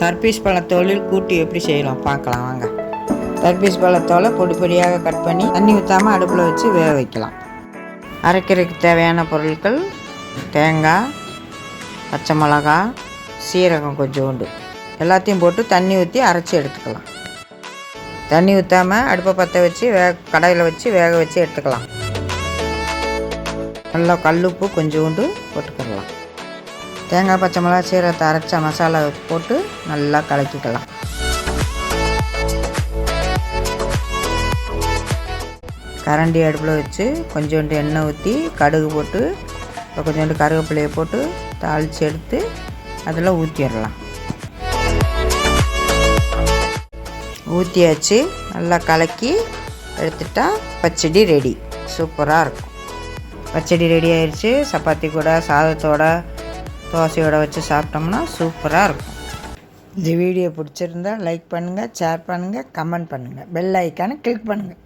தர்பீஸ் பழத்தோலில் கூட்டு எப்படி செய்யலாம்? பார்க்கலாம் வாங்க. தர்பீஸ் பழத்தோலை பொடி பொடியாக கட் பண்ணி தண்ணி ஊற்றாமல் அடுப்பில் வச்சு வேக வைக்கலாம். அரைக்கிறதுக்கு தேவையான பொருட்கள் தேங்காய் பச்சை மிளகா சீரகம் கொஞ்சோண்டு. எல்லாத்தையும் போட்டு தண்ணி ஊற்றி அரைச்சி எடுத்துக்கலாம். தண்ணி ஊற்றாமல் அடுப்பை பற்ற வச்சு வே கடையில் வச்சு வேக வச்சு எடுத்துக்கலாம். நல்லா கல்லுப்பு கொஞ்சோண்டு போட்டுக்கலாம். தேங்காய் பச்சை மிளகா சீரகத்தை அரைச்ச மசாலா போட்டு நல்லா கலக்கிக்கலாம். கரண்டி அடுப்பில் வச்சு கொஞ்சோண்டு எண்ணெய் ஊற்றி கடுகு போட்டு கொஞ்சோண்டு கருவேப்பிலையை போட்டு தாளித்து எடுத்து அதில் ஊற்றிடலாம் ஊற்றியாச்சு நல்லா கலக்கி எடுத்துட்டா பச்சடி ரெடி. சூப்பராக இருக்கும். பச்சடி ரெடி ஆயிடுச்சு சப்பாத்தி கூட சாதத்தோட தோசையோட வச்சு சாப்பிட்டோம்னா சூப்பராக இருக்கும். இந்த வீடியோ பிடிச்சிருந்தா லைக் பண்ணுங்கள் ஷேர் பண்ணுங்கள் கமெண்ட் பண்ணுங்கள் பெல் ஐக்கானை கிளிக் பண்ணுங்கள்